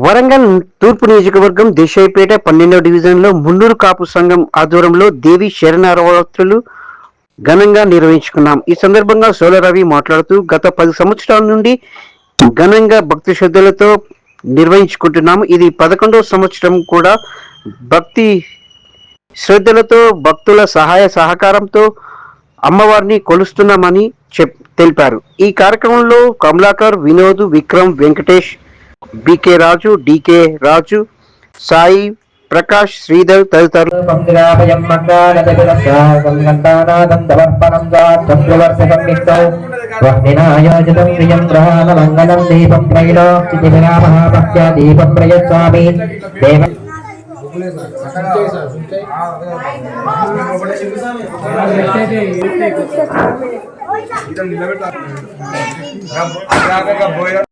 వరంగల్ తూర్పు నియోజకవర్గం దేశాయిపేట పన్నెండవ డివిజన్లో మున్నూరు కాపు సంఘం ఆధ్వర్యంలో దేవి శరణారవరాత్రులు ఘనంగా నిర్వహించుకున్నాం. ఈ సందర్భంగా సోలరవి మాట్లాడుతూ గత పది సంవత్సరాల నుండి ఘనంగా భక్తి శ్రద్ధలతో నిర్వహించుకుంటున్నాము. ఇది పదకొండవ సంవత్సరం కూడా భక్తి శ్రద్ధలతో భక్తుల సహాయ సహకారంతో అమ్మవారిని కొలుస్తున్నామని చెప్ తెలిపారు. ఈ కార్యక్రమంలో కమలాకర్ వినోద్ విక్రమ్ వెంకటేష్ బికే రాజు డికే రాజు సాయి ప్రకాష్ శ్రీధర్ తదితరులు పందిరాభయం మంగాళదవిరస్యాగంగంటానాదంతవర్పణం వహ్నినాయోజితం ప్రియం గ్రహాణమంగళం దీపం త్రైలోక్తివిరామహాభక్త్యా దీపం ప్రయస్వామి దేవ तेन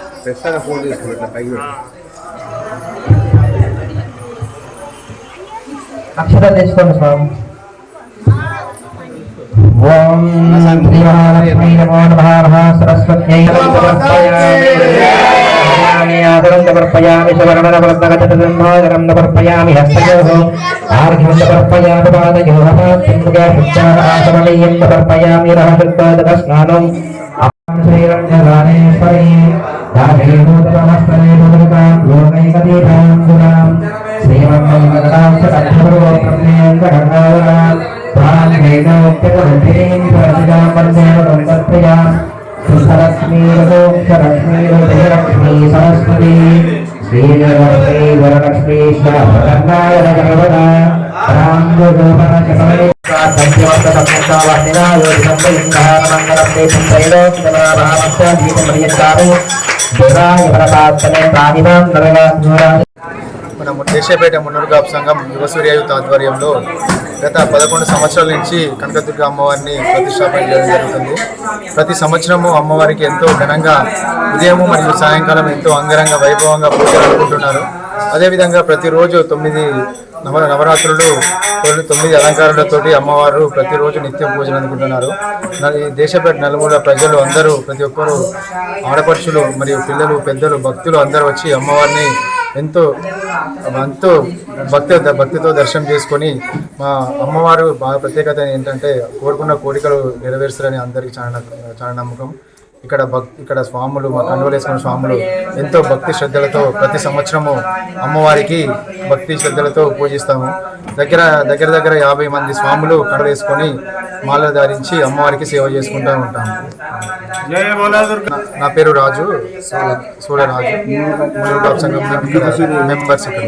ప్రెస్ ఫోన్ ఫోటో ఇట్లా పైకి పెట్టు. తెచ్చుకోండి స్వామి. ఓం శ్రీమహాలక్ష్మీ నమో నమః సరస్వత్యై సమర్పయామి సమర్పయామి ఆర్ఘ్యం సమర్పయామి సమర్పయామి స్నానం. దాసేభూతమస్తరే భూతకాం లోకైకదీపాం గుణాం శ్రీమంగళాం సకర్భరో బ్రహ్మేంద్రగణావరాం మన దేశపేట మున్నూరుగాపు సంఘం యువ సూర్య ఆధ్వర్యంలో గత పదకొండు సంవత్సరాల నుంచి కనకదుర్గ అమ్మవారిని ప్రతిష్టాపన చేయడం జరుగుతుంది. ప్రతి సంవత్సరము అమ్మవారికి ఎంతో ఘనంగా ఉదయము మరియు సాయంకాలం ఎంతో అంగరంగ వైభవంగా పూజలు అనుకుంటున్నారు. అదేవిధంగా ప్రతిరోజు తొమ్మిది నవ నవరాత్రులు తొమ్మిది- తొమ్మిది అలంకారాలతోటి అమ్మవారు ప్రతిరోజు నిత్యం పూజలు అందుకుంటున్నారు. ఈ దేశపేట నలుమూల ప్రజలు అందరూ ప్రతి ఒక్కరు ఆడపడుచులు మరియు పిల్లలు పెద్దలు భక్తులు అందరూ వచ్చి అమ్మవారిని ఎంతో ఎంతో భక్తి భక్తితో దర్శనం చేసుకొని మా అమ్మవారు బాగా ప్రత్యేకత ఏంటంటే కోరుకున్న కోరికలు నెరవేరుస్తారని అందరికీ చాలా చాలా నమ్మకం. ఇక్కడ భక్తి ఇక్కడ స్వాములు మా కండువలు వేసుకున్న స్వాములు ఎంతో భక్తి శ్రద్ధలతో ప్రతి సంవత్సరము అమ్మవారికి భక్తి శ్రద్ధలతో పూజిస్తాము. దగ్గర దగ్గర దగ్గర యాభై మంది స్వాములు కండువలు వేసుకొని మాల ధరించి అమ్మవారికి సేవ చేసుకుంటూ ఉంటాము నా- పేరు రాజు. సంఘం మెంబర్స్ ఇక్కడ